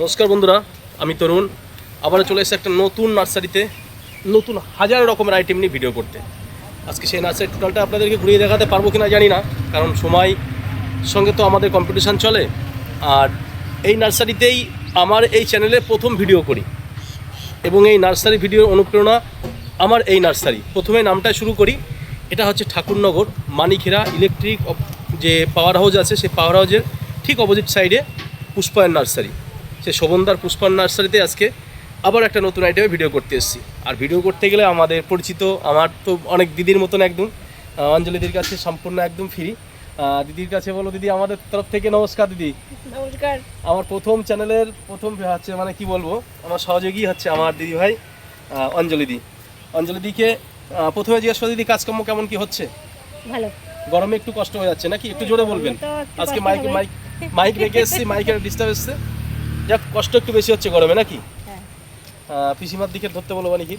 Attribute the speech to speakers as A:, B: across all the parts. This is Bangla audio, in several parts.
A: নমস্কার বন্ধুরা, আমি তরুণ। আবারও চলে এসেছি একটা নতুন নার্সারিতে, নতুন হাজার রকমের আইটেম নিয়ে ভিডিও করতে। আজকে সেই নার্সারি টোটালটা আপনাদেরকে ঘুরিয়ে দেখাতে পারব কিনা জানি না, কারণ সময় সঙ্গে তো আমাদের কম্পিটিশান চলে। আর এই নার্সারিতেই আমার এই চ্যানেলে প্রথম ভিডিও করি। এবং এই নার্সারি ভিডিওর অনুপ্রেরণা আমার এই নার্সারি। প্রথমে নামটা শুরু করি। এটা হচ্ছে ঠাকুরনগর মানিখেরা ইলেকট্রিক যে পাওয়ার হাউস আছে, সেই পাওয়ার হাউসের ঠিক অপোজিট সাইডে পুষ্পায়ন নার্সারি। সে শোভনদার পুষ্পায়ন নার্সারিতে আজকে আবার একটা নতুন আইটেমে ভিডিও করতে এসেছি। আর ভিডিও করতে গেলে আমাদের পরিচিত আমার তো অনেক দিদির মতন একদম অঞ্জলিদির কাছে সম্পূর্ণ একদম ফ্রি দিদির কাছে বলো দিদি আমাদের তরফ থেকে নমস্কার দিদি।
B: নমস্কার।
A: আমার প্রথম চ্যানেলের প্রথম হচ্ছে মানে কি বলব আমার সহযোগী হচ্ছে আমার দিদি ভাই অঞ্জলি দি। অঞ্জলি দিকে প্রথমে জিজ্ঞেস করে দিদি কাজকর্ম কেমন কি হচ্ছে?
B: ভালো।
A: গরমে একটু কষ্ট হয়ে যাচ্ছে নাকি? একটু জোরে বলবেন। আজকে মাইক মাইক মাইক রেখে এসেছি মাইকের ডিস্টার্ব এসছে। যাক কষ্ট একটু বেশি হচ্ছে গরমে নাকি?
B: হ্যাঁ।
A: পিসিমার দিকে ধরতে বলব নাকি?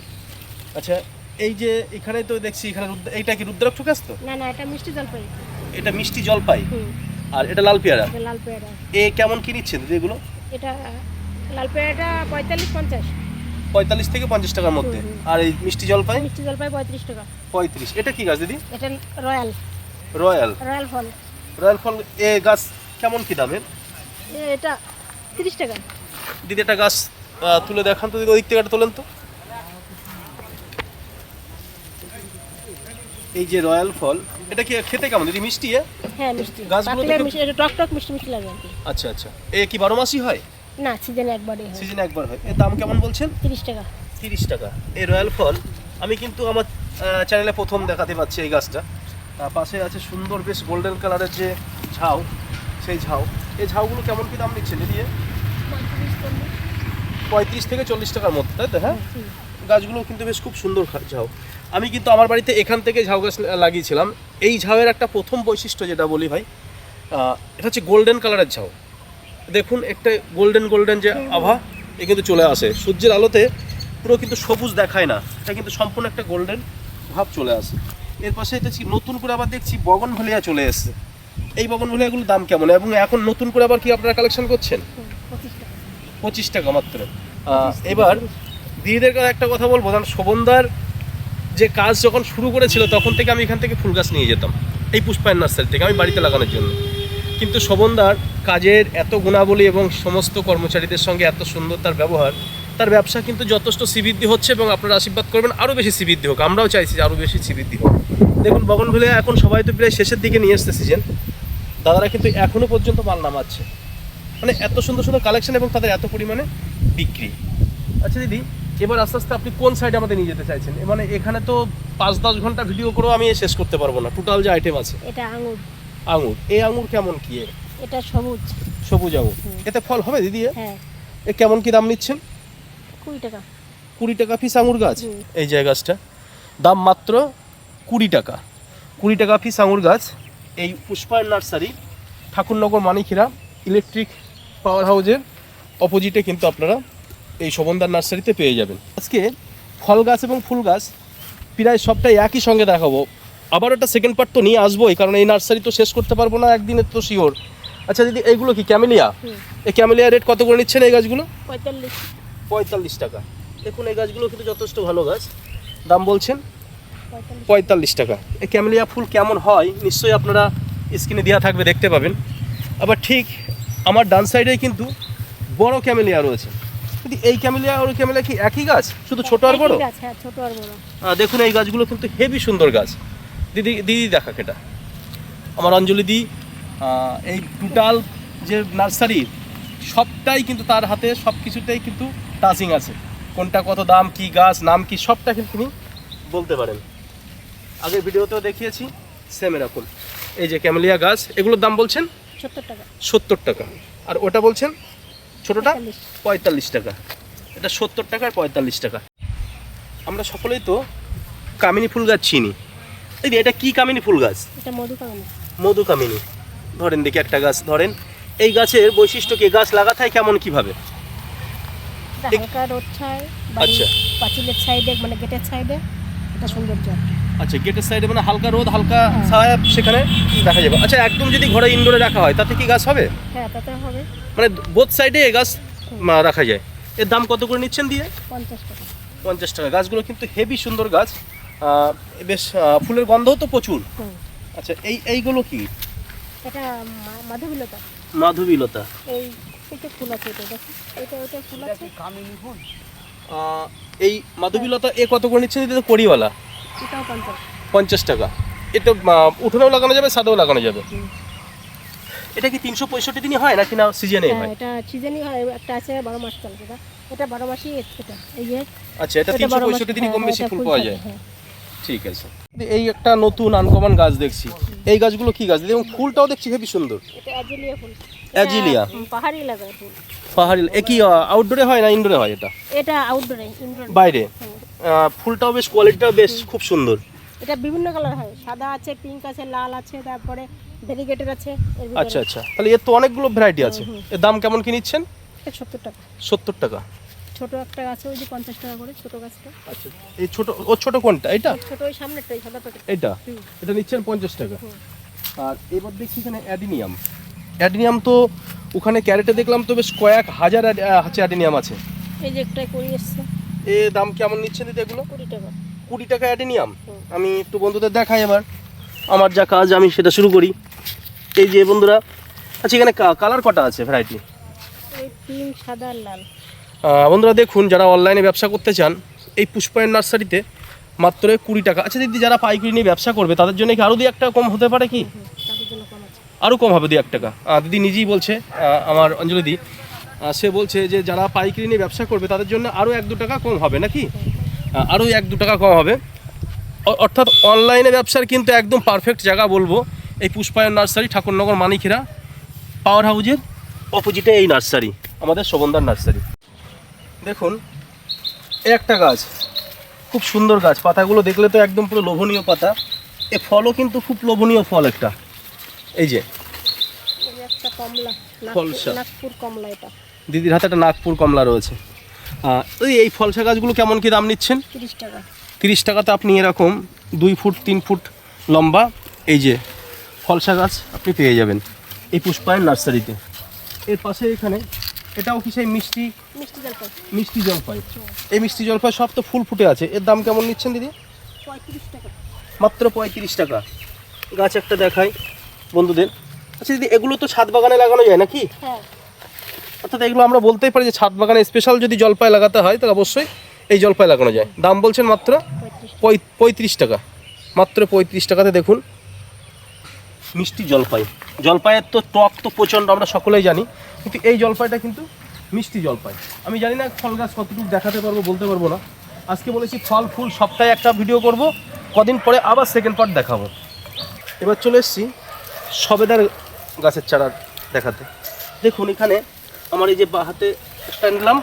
A: আচ্ছা এই যে এখানে তো দেখছি এখানে এইটা কি রুদ্রাক্ষ গাছ তো?
B: না না এটা মিষ্টি জলপাই।
A: এটা মিষ্টি জলপাই। আর এটা লাল পেয়ারা?
B: লাল পেয়ারা।
A: এ কেমন কি নিচ্ছেন দিদি এগুলো?
B: এটা লাল পেয়ারাটা পঁয়তাল্লিশ পঞ্চাশ।
A: পঁয়তাল্লিশ থেকে পঞ্চাশ টাকার মধ্যে। আর এই মিষ্টি জলপাই?
B: মিষ্টি জলপাই পঁয়ত্রিশ টাকা।
A: পঁয়ত্রিশ। এটা কি গাছ দিদি?
B: এটা রয়্যাল।
A: রয়্যাল।
B: রয়্যাল ফল।
A: রয়্যাল ফল এ গাছ কেমন কি দামের?
B: এ- এটা তিরিশ টাকা।
A: দিদি একটা গাছ তুলে দেখান তো ওদিক থেকে একটা তোলেন তো। এই যে রয়্যাল ফল এটা কি খেতে কেমন? দিদি মিষ্টি?
B: হ্যাঁ মিষ্টি।
A: গাছগুলো
B: এটা টক টক মিষ্টি মিষ্টি লাগে
A: আচ্ছা আচ্ছা। এ কি বারো মাসই হয়?
B: না সিজনে একবারই হয়।
A: সিজনে একবার হয়। এর দাম কেমন বলছেন?
B: তিরিশ টাকা।
A: তিরিশ টাকা। এই রয়্যাল ফল আমি কিন্তু আমার চ্যানেলে প্রথম দেখাতে পাচ্ছি এই গাছটা। পাশে আছে সুন্দর বেশ গোল্ডেন কালারের যে ঝাউ সেই ঝাউ। এই ঝাউগুলো কেমন কি দাম নিচ্ছেন দিদি পঁয়ত্রিশ থেকে চল্লিশ টাকার মধ্যে, তাই তো হ্যাঁ? গাছগুলো কিন্তু বেশ খুব সুন্দর ঝাউ। আমি কিন্তু আমার বাড়িতে এখান থেকে ঝাউ গাছ লাগিয়েছিলাম। এই ঝাউয়ের একটা প্রথম বৈশিষ্ট্য যেটা বলি ভাই এটা হচ্ছে গোল্ডেন কালারের ঝাউ। দেখুন, একটা গোল্ডেন গোল্ডেন যে আভা, এ কিন্তু চলে আসে। সূর্যের আলোতে পুরো কিন্তু সবুজ দেখায় না। এটা কিন্তু সম্পূর্ণ একটা গোল্ডেন ভাব চলে আসে। এর পাশে হচ্ছে নতুন করে আবার দেখছি বগন ভলিয়া চলে এসছে। এই বগন ভলিয়াগুলোর দাম কেমন? এবং এখন নতুন করে আবার কি আপনারা কালেকশন করছেন?
B: পঁচিশ টাকা
A: মাত্র। এবার দিদিদের কাছে একটা কথা বলব। কারণ শোভনদার যে কাজ যখন শুরু করেছিল, তখন থেকে আমি এখান থেকে ফুল গাছ নিয়ে যেতাম। এই পুষ্পায়ন নার্সারি থেকে, আমি বাড়িতে লাগানোর জন্য। কিন্তু শোভনদার কাজের এত গুণাবলী এবং সমস্ত কর্মচারীদের সঙ্গে এত সুন্দর তার ব্যবহার, তার ব্যবসা কিন্তু যথেষ্ট শ্রীবৃদ্ধি হচ্ছে এবং আপনারা আশীর্বাদ করবেন আরও বেশি শ্রীবৃদ্ধি হোক। আমরাও চাইছি যে আরও বেশি শ্রীবৃদ্ধি হোক। দেখুন বগন ভেলে এখন সবাই তো প্রায় শেষের দিকে নিয়ে আসতে সিজন দাদারা কিন্তু এখনও পর্যন্ত মাল নামাচ্ছে। মানে এত সুন্দর সুন্দর কালেকশন এবং তাদের এত পরিমাণে বিক্রি। আচ্ছা দিদি এবার আস্তে আস্তে আপনি কোন সাইডে আমাদের নিয়ে যেতে চাইছেন? মানে এখানে তো পাঁচ দশ ঘণ্টা ভিডিও করেও আমি শেষ করতে পারব না। টোটাল যে আইটেম আছে।
B: এটা আঙুর।
A: আঙুর। এই আঙুর কেমন কি?
B: এটা সবুজ।
A: সবুজ আঙুর। এতে ফল হবে দিদি?
B: হ্যাঁ।
A: এ কেমন কি দাম নিচ্ছেন?
B: কুড়ি টাকা।
A: কুড়ি টাকা পিস আঙুর গাছ? এই যে গাছটা। দাম মাত্র কুড়ি টাকা। কুড়ি টাকা পিস আঙুর গাছ। এই Pushpayan nursery Thakurnagar Manikhira electric power হাউসের অপোজিটে কিন্তু আপনারা এই শোভনদার নার্সারিতে পেয়ে যাবেন। আজকে ফল গাছ এবং ফুল গাছ প্রায় সবটাই একই সঙ্গে দেখাবো। আবার একটা সেকেন্ড পার্ট তো নিয়ে আসবোই কারণ এই নার্সারি তো শেষ করতে পারব না একদিনে তো শিওর আচ্ছা দিদি এইগুলো কি ক্যামেলিয়া? এই ক্যামেলিয়া রেট কত করে নিচ্ছেন এই গাছগুলো?
B: পঁয়তাল্লিশ।
A: পঁয়তাল্লিশ টাকা। দেখুন এই গাছগুলো কিন্তু যথেষ্ট ভালো গাছ। দাম বলছেন
B: পঁয়তাল্লিশ।
A: টাকা। এই ক্যামেলিয়া ফুল কেমন হয়? নিশ্চয়ই আপনারা স্ক্রিনে দেওয়া থাকবে দেখতে পাবেন। আবার ঠিক আমার ডান সাইডে কিন্তু বড় ক্যামেলিয়া রয়েছে। কিন্তু এই ক্যামেলিয়া আর ওই ক্যামেলিয়া কি একই গাছ? শুধু ছোট আর বড়?
B: হ্যাঁ ছোট আর বড়।
A: দেখুন এই গাছগুলো কিন্তু হেভি সুন্দর গাছ। দিদি দিদি দেখা কেটা আমার অঞ্জলি দি এই টোটাল যে নার্সারি সবটাই কিন্তু তার হাতে সব কিছুতেই কিন্তু টাচিং আছে। কোনটা কত দাম কি গাছ নাম কি সবটা কিন্তু তিনি বলতে পারেন। আগের ভিডিওতেও দেখিয়েছি। সেম এরকম। এই যে ক্যামেলিয়া গাছ এগুলোর দাম বলছেন?
B: সত্তর টাকা।
A: সত্তর টাকা। আর ওটা বলছেন? ছোটোটা?
B: পঁয়তাল্লিশ।
A: টাকা। এটা সত্তর টাকা আর পঁয়তাল্লিশ টাকা। আমরা সকলেই তো কামিনী ফুল গাছ চিনি। এই যে এটা কি কামিনী ফুল গাছ?
B: এটা মধু কামনা।
A: মধু কামিনী। ধরেন দেখি একটা গাছ ধরেন। এই গাছের বৈশিষ্ট্য কি? গাছ লাগাতে হয় কেমন কীভাবে?
B: হালকা রোদ ছায়
A: আচ্ছা।
B: পাঁচিলের সাইডে মানে গেটের সাইডে এটা সৌন্দর্য।
A: আচ্ছা গেটের সাইডে মানে হালকা রোদ হালকা ছায়া সেখানে দেখা যাবে। আচ্ছা একদম যদি ঘরে ইনডোরে রাখা হয় তাতে কি গাছ হবে?
B: হ্যাঁ তাতে হবে।
A: মানে বোথ সাইডে গাছ রাখা যায়। এর দাম কত করে নিচ্ছেন দিয়ে?
B: পঞ্চাশ টাকা।
A: পঞ্চাশ টাকা। গাছগুলো কিন্তু হেভি সুন্দর গাছ। বেশ ফুলের গন্ধও তো প্রচুর। আচ্ছা এই এইগুলো কি?
B: এটা মাধবীলতা।
A: মাধবীলতা।
B: এই থেকে ফুল আছে এটা এটা ওটা ফুল আছে।
A: আহ, এই মাধবীলতা এ কত করে নিচ্ছেন? এটা
B: পঞ্চাশ।
A: টাকা। এটা উঠোনেও লাগানো যাবে সাদাও লাগানো যাবে। এটা কি তিনশো পঁয়ষট্টি দিনই হয় নাকি না সিজনে
B: হ্যাঁ
A: হয়?
B: এটা সিজনই হয় একটা আছে বারো মাস চলে এটা। বারো মাসই এটা এই যে
A: আচ্ছা এটা তিনশো পঁয়ষট্টি দিনই কম
B: হ্যাঁ,
A: বেশি ফুল
B: ফুল
A: পাওয়া যায়।
B: হ্যাঁ।
A: ঠিক আছে। এই একটা নতুন আনকমন গাছ দেখছি। এই গাছগুলো কি গাছ? এবং ফুলটাও দেখছি হেবি সুন্দর।
B: এটা অ্যাজিলিয়া ফুল।
A: অ্যাজিলিয়া?
B: পাহাড়ি লাগায় ফুল।
A: পাহাড়ি এ কি আউটডোরে হয় না ইনডোরে হয় এটা?
B: এটা আউটডোরে ইনডোর
A: বাইরে? আহ, ফুলটাও বেশ কোয়ালিটিটাও বেশ খুব সুন্দর।
B: এটা বিভিন্ন কালার হয়। সাদা আছে পিঙ্ক আছে লাল আছে তারপরে ভেরিগেটেড আছে
A: আচ্ছা আচ্ছা। তাহলে এর তো অনেকগুলো ভ্যারাইটি আছে। এর দাম কেমন কি নিচ্ছেন?
B: সত্তর টাকা।
A: সত্তর টাকা।
B: ছোট একটা আছে ওই যে পঞ্চাশ টাকা করে ছোট গাছটা।
A: আচ্ছা এই ছোট ও ছোট কোনটা? এটা
B: ছোট ওই সামনেটা এই সাদা প্যাকেট
A: এটা এটা নিচ্ছেন পঞ্চাশ টাকা। আর এবার দেখছি এখানে অ্যাডিনিয়াম। অ্যাডিনিয়াম তো ওখানে ক্যারেটে দেখলাম তো বেশ কয়েক হাজার আহ, অ্যাডিনিয়াম আছে।
B: এই যে একটা কুড়ি এসছে।
A: এ দাম কেমন নিচ্ছেন দিদি এগুলো?
B: কুড়ি টাকা।
A: কুড়ি টাকা অ্যাডিনিয়াম? আমি একটু বন্ধুদের দেখাই এবার। আমার যা কাজ আমি সেটা শুরু করি। এই যে বন্ধুরা আচ্ছা এখানে কালার কটা আছে ভ্যারাইটি
B: পিঙ্ক সাদা লাল।
A: বন্ধুরা দেখুন, যারা অনলাইনে ব্যবসা করতে চান, এই পুষ্পায়ন নার্সারিতে মাত্র কুড়ি টাকা। আচ্ছা দিদি, যারা পাইকারি নিয়ে ব্যবসা করবে, তাদের জন্য কি আরও দু এক টাকা কম হতে পারে কি? আরও কম হবে দু এক টাকা। দিদি নিজেই বলছে আমার অঞ্জলি দি সে বলছে যে যারা পাইকারি নিয়ে ব্যবসা করবে, তাদের জন্য আরও এক দু টাকা কম হবে নাকি? আরও এক দু টাকা কম হবে। অর্থাৎ অনলাইনে ব্যবসার কিন্তু একদম পারফেক্ট জায়গা বলব, এই পুষ্পায়ন নার্সারি, ঠাকুরনগর মানিখিরা পাওয়ার হাউজের অপোজিটে এই নার্সারি, আমাদের শোভনদার নার্সারি। দেখুন একটা গাছ খুব সুন্দর গাছ পাতাগুলো দেখলে তো একদম পুরো লোভনীয় পাতা। এ ফলও কিন্তু খুব লোভনীয় ফল একটা। এই যে দিদির হাতে একটা নাগপুর কমলা রয়েছে। ওই এই ফলসা গাছগুলো কেমন কি দাম নিচ্ছেন?
B: তিরিশ টাকা।
A: তিরিশ টাকাতে আপনি এরকম দুই ফুট তিন ফুট লম্বা এই যে ফলসা গাছ আপনি পেয়ে যাবেন। এই পুষ্পায়ন নার্সারিতে। এর পাশে এখানে এটাও কি সেই মিষ্টি?
B: মিষ্টি জলপাই।
A: মিষ্টি জলপাই। এই মিষ্টি জলপাই সব তো ফুল ফুটে আছে। এর দাম কেমন নিচ্ছেন দিদি?
B: পঁয়ত্রিশ টাকা।
A: মাত্র পঁয়ত্রিশ টাকা। গাছ একটা দেখাই বন্ধুদের। আচ্ছা দিদি এগুলো তো ছাদ বাগানে লাগানো যায় নাকি?
B: হ্যাঁ।
A: অর্থাৎ এগুলো আমরা বলতেই পারি যে ছাদ বাগানে স্পেশাল যদি জলপাই লাগাতে হয় তাহলে অবশ্যই এই জলপাই লাগানো যায়। দাম বলছেন মাত্র
B: পঁয়ত্রিশ
A: পঁয়- পঁয়ত্রিশ টাকা। মাত্র পঁয়ত্রিশ টাকাতে দেখুন। মিষ্টি জলপাই। জলপাইয়ের তো টক তো প্রচণ্ড আমরা সকলেই জানি। কিন্তু এই জলপাইটা কিন্তু মিষ্টি জলপাই। আমি জানি না ফল গাছ কতটুকু দেখাতে পারব, বলতে পারব না। আজকে বলেছি ফল, ফুল, সপ্তাহে একটা ভিডিও করব। কদিন পরে আবার সেকেন্ড পার্ট দেখাবো। এবার চলে এসেছি সবেদার গাছের চারা দেখাতে। দেখুন, এখানে আমার এই যে বা হাতে একটা নিলাম,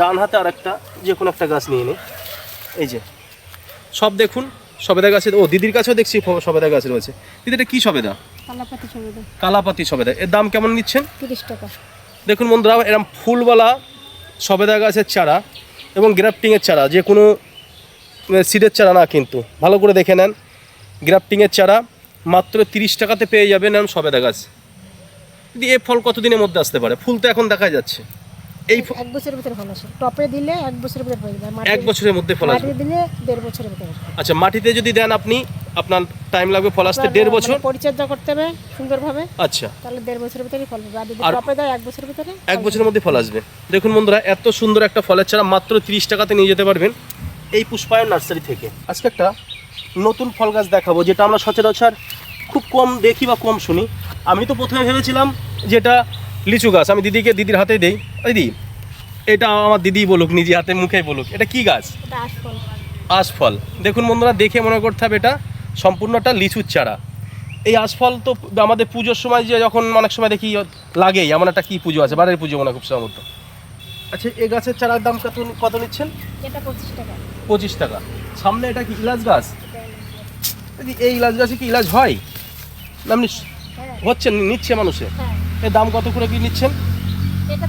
A: ডান হাতে আর একটা যে কোনো একটা গাছ নিয়ে নিই। এই যে, সব দেখুন, সবেদা গাছের, ও দিদির কাছেও দেখছি সবেদা গাছ রয়েছে। দিদি এটা কী সবেদা?
B: কালাপাতি
A: সবেদা। এর দাম কেমন নিচ্ছেন?
B: তিরিশ টাকা।
A: দেখুন বন্ধুরা এরম ফুলওয়ালা সবেদা গাছের চারা এবং গ্রাফটিংয়ের চারা যে কোনো সিডের চারা না কিন্তু। ভালো করে দেখে নেন। গ্রাফটিংয়ের চারা মাত্র তিরিশ টাকাতে পেয়ে যাবেন এরম সবেদা গাছ। দিদি এ ফল কতদিনের মধ্যে আসতে পারে? ফুল তো এখন দেখা যাচ্ছে। এই
B: এক বছরের ভিতরে ফল আসে। টপে দিলে এক বছরের ভিতরে ফল আসবে।
A: এক বছরের মধ্যে ফল আসবে।
B: মাটি দিলে দেড় বছরের ভিতরে
A: আচ্ছা মাটিতে যদি দেন আপনি আপনার টাইম লাগবে ফল আসতে দেড় বছর?
B: মানে পরিচর্যা করতে হবে সুন্দরভাবে।
A: আচ্ছা।
B: তাহলে দেড় বছরের ভিতরেই ফল আর যদি টপে দেয় এক বছরের ভিতরে
A: এক বছরের মধ্যে ফল আসবে। দেখুন বন্ধুরা এত সুন্দর একটা ফলের চারা মাত্র তিরিশ টাকাতে নিয়ে যেতে পারবেন এই পুষ্পায়ন নার্সারি থেকে। আজকে একটা নতুন ফল গাছ দেখাবো যেটা আমরা সচরাচর খুব কম দেখি বা কম শুনি। আমি তো প্রথমে ভেবেছিলাম যেটা লিচু গাছ আমি দিদিকে দিদির হাতে দেই। দিদি এটা আমার দিদি বলুক নিজে হাতে মুখে বলুক এটা কি গাছ?
B: আশফল
A: দেখুন বন্ধুরা দেখে মনে করতে হবে এটা সম্পূর্ণ একটা লিচুর চারা। এই আশফল তো আমাদের পুজোর সময় যে যখন অনেক সময় দেখি লাগেই এমন একটা কি পুজো আছে বাড়ির পুজো মনে খুব সম্ভবত। আচ্ছা এই গাছের চারার দাম কত কত নিচ্ছেন?
B: এটা পঁচিশ টাকা।
A: পঁচিশ টাকা। সামনে এটা কি ইলাচ গাছ? এই ইলাচ গাছে কি ইলাচ হয়? না
B: হ্যাঁ।
A: হচ্ছে নিচ্ছে মানুষে?
B: হ্যাঁ।
A: এর দাম কত করে কি নিচ্ছেন?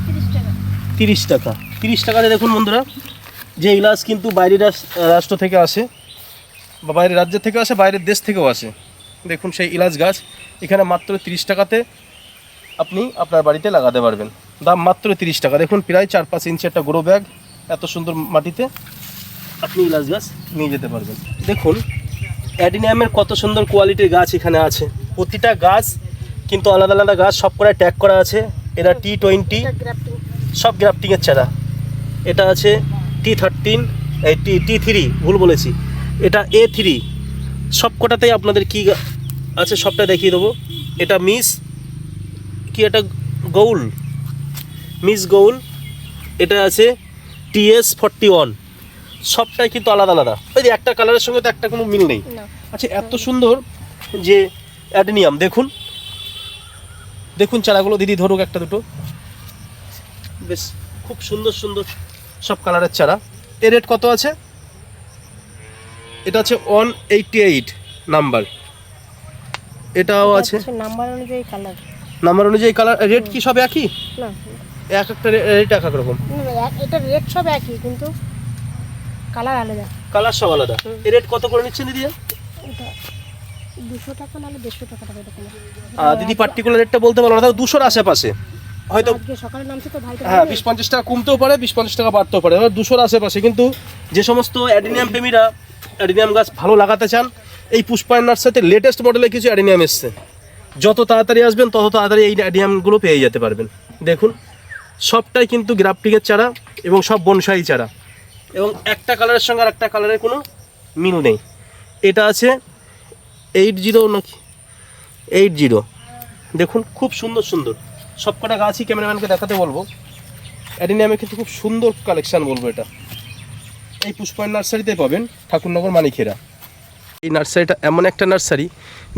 B: তিরিশ টাকা।
A: তিরিশ টাকা। তিরিশ টাকাতে দেখুন বন্ধুরা যে ইলাচ কিন্তু বাইরের রাষ্ট্র থেকে আসে বা বাইরের রাজ্যের থেকে আসে বাইরের দেশ থেকেও আসে। দেখুন সেই ইলাচ গাছ এখানে মাত্র তিরিশ টাকাতে আপনি আপনার বাড়িতে লাগাতে পারবেন। দাম মাত্র তিরিশ টাকা। দেখুন প্রায় চার পাঁচ ইঞ্চি একটা গ্রো ব্যাগ এত সুন্দর মাটিতে আপনি ইলাচ গাছ নিয়ে যেতে পারবেন। দেখুন অ্যাডিনিয়ামের কত সুন্দর কোয়ালিটির গাছ এখানে আছে। প্রতিটা গাছ কিন্তু আলাদা আলাদা গাছ সব করে ট্যাগ করা আছে। এরা টি টোয়েন্টি সব গ্রাফটিংয়ের চারা। এটা আছে টি থার্টিন এই টি টি থ্রি ভুল বলেছি। এটা এ থ্রি সব কটাতেই আপনাদের কী আছে সবটা দেখিয়ে দেবো। এটা মিস কি এটা গৌল মিস গৌল এটা আছে টিএস ফর্টি ওয়ান সবটাই কিন্তু আলাদা আলাদা। ওই যে একটা কালারের সঙ্গে তো একটা কোনো মিল নেই। আচ্ছা এত সুন্দর যে অ্যাডেনিয়াম দেখুন। দেখুন চারাগুলো দিদি ধরুক একটা দুটো। বেশ খুব সুন্দর সুন্দর সব কালারের চারা। এর রেট কত আছে? এটা আছে ওয়ান এইটটি এইট নাম্বার এটাও আছে।
B: নাম্বার অনুযায়ী কালার
A: নাম্বার অনুযায়ী কালার রেট কি সব একই?
B: না।
A: এক একটা রেট এক এক রকম।
B: এটা রেট সব একই কিন্তু কালার আলাদা।
A: কালার সব আলাদা। এর রেট কত করে নিচ্ছেন দিদি?
B: এটা দুশো টাকা নাহলে দেড়শো টাকা টাকা এরকম
A: দিদি পার্টিকুলার রেটটা বলতে পারব না দুশোর আশেপাশে। হয়তো
B: সকালে নামছে তো ভাই
A: হ্যাঁ বিশ পঞ্চাশ টাকা কমতেও পারে বিশ পঞ্চাশ টাকা বাড়তেও পারে দুশোর আশেপাশে। কিন্তু যে সমস্ত অ্যাডিনিয়াম প্রেমীরা অ্যাডিনিয়াম গাছ ভালো লাগাতে চান এই পুষ্পায়ন নার্সারিতে লেটেস্ট মডেলে কিছু অ্যাডিনিয়াম এসছে। যত তাড়াতাড়ি আসবেন তত তাড়াতাড়ি এই অ্যাডিনিয়ামগুলো পেয়ে যেতে পারবেন। দেখুন সবটাই কিন্তু গ্রাফটিংয়ের চারা এবং সব বনসাই চারা। এবং একটা কালারের সঙ্গে আর একটা কালারের কোনো মিল নেই। এটা আছে এইট জিরো নাকি? এইট জিরো দেখুন, খুব সুন্দর সুন্দর। সব কটা গাছই ক্যামেরাম্যানকে দেখাতে বলব। অ্যাডিনিয়ামে কিন্তু খুব সুন্দর কালেকশান বলব এটা। এই পুষ্পায়ন নার্সারিতে পাবেন ঠাকুরনগর মানিকেরা। এই নার্সারিটা এমন একটা নার্সারি।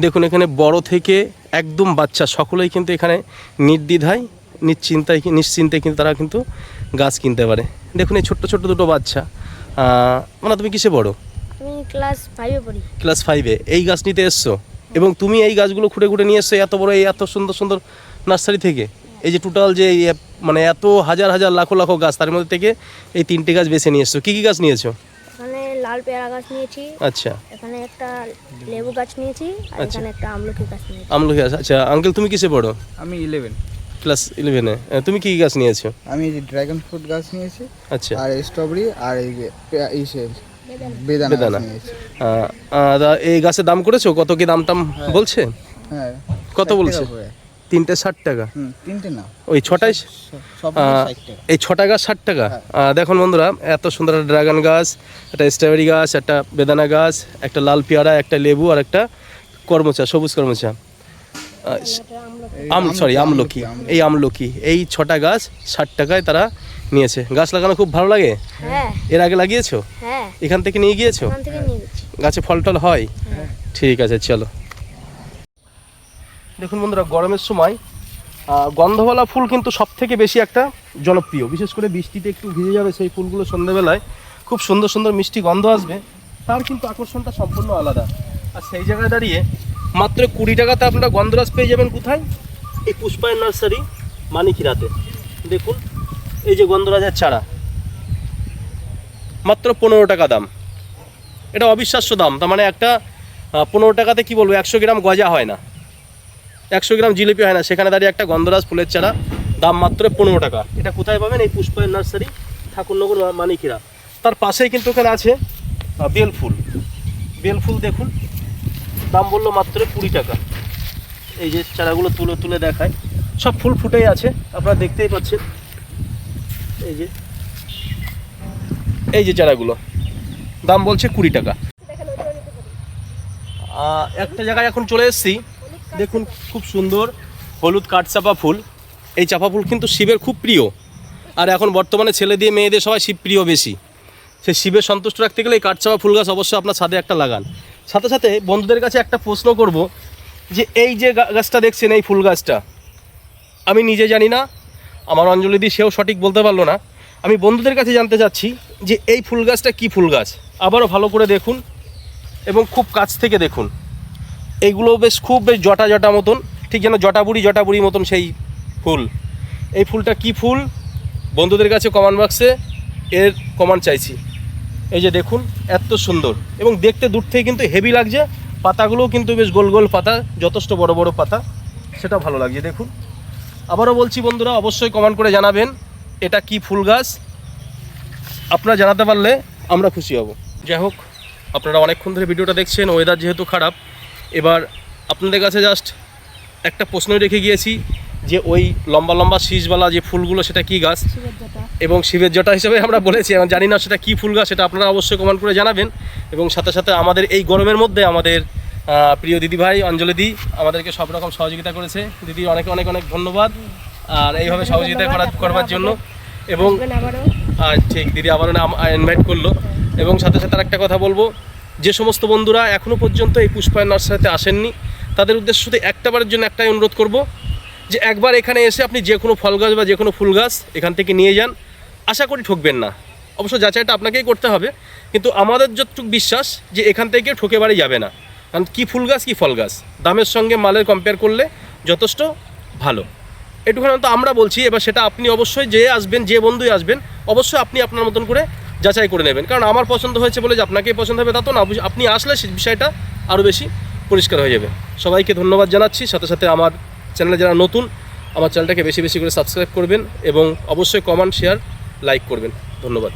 A: দেখুন, এখানে বড় থেকে একদম বাচ্চা, সকলেই কিন্তু এখানে নির্দ্বিধায়, নিশ্চিন্তায়, নিশ্চিন্তে কিন্তু তারা কিন্তু গাছ কিনতে পারে। দেখুন, এই ছোট্ট ছোট্ট দুটো বাচ্চা। মানে তুমি কিসে বড়?
C: ক্লাস ফাইভে পড়ি।
A: ক্লাস ফাইভে এই গাছ নিতে এসছো? এবং তুমি এই গাছগুলো খুঁড়ে খুঁড়ে নিয়ে এসছো এত বড় এই এত সুন্দর সুন্দর নার্সারি থেকে? এই যে টোটাল যে এই মানে এত হাজার হাজার লাখো লাখো গাছ তার মধ্যে থেকে এই তিনটে গাছ বেছে নিয়ে এসছো। কী কী গাছ নিয়েছো?
C: এখানে লাল পেয়ারা গাছ নিয়েছি।
A: আচ্ছা।
C: এখানে একটা লেবু গাছ নিয়েছি আর
A: আচ্ছা।
C: এখানে একটা আমলকি গাছ নিয়েছি।
A: আমলকি গাছ। আচ্ছা আঙ্কেল তুমি কিসে পড়ো?
D: আমি ইলেভেন
A: ক্লাস ইলেভেনে তুমি কী কী গাছ নিয়েছো?
D: আমি এই যে ড্রাগন ফ্রুট গাছ নিয়েছি
A: আচ্ছা।
D: আর স্ট্রবেরি আর এই বেদানা গাছ
A: এই গাছের দাম করেছ? কত কি দাম টাম বলছে?
D: হ্যাঁ।
A: কত বলছে? তিনটে ষাট টাকা।
D: তিনটে না।
A: ওই ছটাই? এই ছ টাকা ষাট টাকা? দেখুন বন্ধুরা এত সুন্দর একটা ড্রাগন গাছ একটা স্ট্রবেরি গাছ একটা বেদানা গাছ একটা লাল পেয়ারা একটা লেবু আর একটা কর্মচা সবুজ কর্মচা। আম সরি আমলকি এই আমলকি এই ছটা গাছ ষাট টাকায় তারা নিয়েছে। গাছ লাগানো খুব ভালো লাগে?
C: হ্যাঁ।
A: এর আগে লাগিয়েছো?
C: হ্যাঁ।
A: এখান থেকে নিয়ে গিয়েছো?
C: গেছি
A: ফল টল হয়? ঠিক আছে চলো। দেখুন বন্ধুরা গরমের সময় গন্ধওয়ালা ফুল কিন্তু সব থেকে বেশি একটা জনপ্রিয়। বিশেষ করে বৃষ্টিতে একটু ভিজে যাবে সেই ফুলগুলো সন্ধ্যেবেলায়। খুব সুন্দর সুন্দর মিষ্টি গন্ধ আসবে। তার কিন্তু আকর্ষণটা সম্পূর্ণ আলাদা। আর সেই জায়গায় দাঁড়িয়ে মাত্র কুড়ি টাকাতে আপনারা গন্ধরাজ পেয়ে যাবেন কোথায়? এই পুষ্পায়ন নার্সারি মানিকিরাতে। দেখুন এই যে গন্ধরাজের চারা। মাত্র পনেরো টাকা দাম। এটা অবিশ্বাস্য দাম তার মানে একটা পনেরো টাকাতে কি বলব একশো গ্রাম গজা হয় না। একশো গ্রাম জিলিপি হয় না সেখানে দাঁড়িয়ে একটা গন্ধরাজ ফুলের চারা দাম মাত্র পনেরো টাকা। এটা কোথায় পাবেন? এই পুষ্পায়ন নার্সারি ঠাকুরনগর মানিকিরা। তার পাশেই কিন্তু ওখানে আছে আহ, বেল ফুল। বেল ফুল দেখুন দাম বলল মাত্র কুড়ি টাকা। এই যে চারাগুলো তুলে তুলে দেখায় সব ফুল ফুটেই আছে আপনারা দেখতেই পাচ্ছেন। এই যে এই যে চারাগুলো, দাম বলছে কুড়ি টাকা। একটা জায়গায় এখন চলে এসেছি, দেখুন খুব সুন্দর হলুদ কাঠচাপা ফুল। এই চাপা ফুল কিন্তু শিবের খুব প্রিয়। আর এখন বর্তমানে ছেলে দিয়ে মেয়েদের সবাই শিব প্রিয় বেশি। সে শিবের সন্তুষ্ট রাখতে গেলে এই কাঠচাপা ফুল গাছ অবশ্যই আপনার ছাদে একটা লাগান। সাথে সাথে বন্ধুদের কাছে একটা প্রশ্ন করব যে, এই যে গাছটা দেখছেন, এই ফুল গাছটা, আমি নিজে জানি না আমার অঞ্জলিদি সেও সঠিক বলতে পারল না। আমি বন্ধুদের কাছে জানতে চাচ্ছি যে এই ফুল গাছটা কী ফুল গাছ? আবারও ভালো করে দেখুন এবং খুব কাছ থেকে দেখুন। এইগুলো বেশ খুব বেশ জটা জটা মতন, ঠিক যেন জটাবুড়ি জটাবুড়ি মতন সেই ফুল। এই ফুলটা কি ফুল? বন্ধুদের কাছে কমেন্ট বক্সে এর কমেন্ট চাইছি। এই যে দেখুন, এত সুন্দর এবং দেখতে দূর থেকে কিন্তু হেভি লাগছে। পাতাগুলোও কিন্তু বেশ গোল গোল পাতা, যথেষ্ট বড় বড় পাতা সেটা ভালো লাগছে, দেখুন। আবারও বলছি বন্ধুরা, অবশ্যই কমেন্ট করে জানাবেন এটা কি ফুল গাছ। আপনারা জানাতে পারলে আমরা খুশি হব। যাই হোক, আপনারা অনেকক্ষণ ধরে ভিডিওটা দেখছেন ওয়েদার যেহেতু খারাপ, এবার আপনাদের কাছে জাস্ট একটা প্রশ্নই রেখে গিয়েছি যে ওই লম্বা লম্বা শীষবালা যে ফুলগুলো, সেটা কি গাছ? এবং শিবের জটা হিসেবে আমরা বলেছি জানি না সেটা কী ফুল গাছ, সেটা আপনারা অবশ্যই কমেন্ট করে জানাবেন। এবং সাথে সাথে আমাদের এই গরমের মধ্যে আমাদের প্রিয় দিদিভাই অঞ্জলি দি আমাদেরকে সব রকম সহযোগিতা করেছে। দিদি, অনেক অনেক অনেক ধন্যবাদ। আর এইভাবে সহযোগিতা করার করবার জন্য। এবং ঠিক, দিদি আবারও ইনভাইট করল। এবং সাথে সাথে একটা কথা বলব, যে সমস্ত বন্ধুরা এখনও পর্যন্ত এই পুষ্পায়ন নার্সারিতে আসেননি, তাদের উদ্দেশ্য শুধু একটাবারের জন্য একটাই অনুরোধ করব, যে একবার এখানে এসে আপনি যে কোনো ফল গাছ বা যে কোনো ফুল গাছ এখান থেকে নিয়ে যান। আশা করি ঠকবেন না। অবশ্য যাচাইটা আপনাকেই করতে হবে, কিন্তু আমাদের যতটুকু বিশ্বাস যে এখান থেকে ঠকে বাড়ি যাবে না। কারণ কী ফুল গাছ, কী ফল গাছ? দামের সঙ্গে মালের কম্পেয়ার করলে যথেষ্ট ভালো। এটুখানি তো আমরা বলছি, এবার সেটা আপনি অবশ্যই যে আসবেন, যে বন্ধুই আসবেন, অবশ্যই আপনি আপনার মতন করে যাচাই করে নেবেন। কারণ আমার পছন্দ হয়েছে বলে যে আপনাকেই পছন্দ হবে, তা তো না আপনি আসলে সে বিষয়টা আরও বেশি পরিষ্কার হয়ে যাবে। সবাইকে ধন্যবাদ জানাচ্ছি, সাথে সাথে আমার চ্যানেলে যারা নতুন, আমার চ্যানেলটাকে বেশি বেশি করে সাবস্ক্রাইব করবেন এবং অবশ্যই কমেন্ট শেয়ার লাইক করবেন। ধন্যবাদ।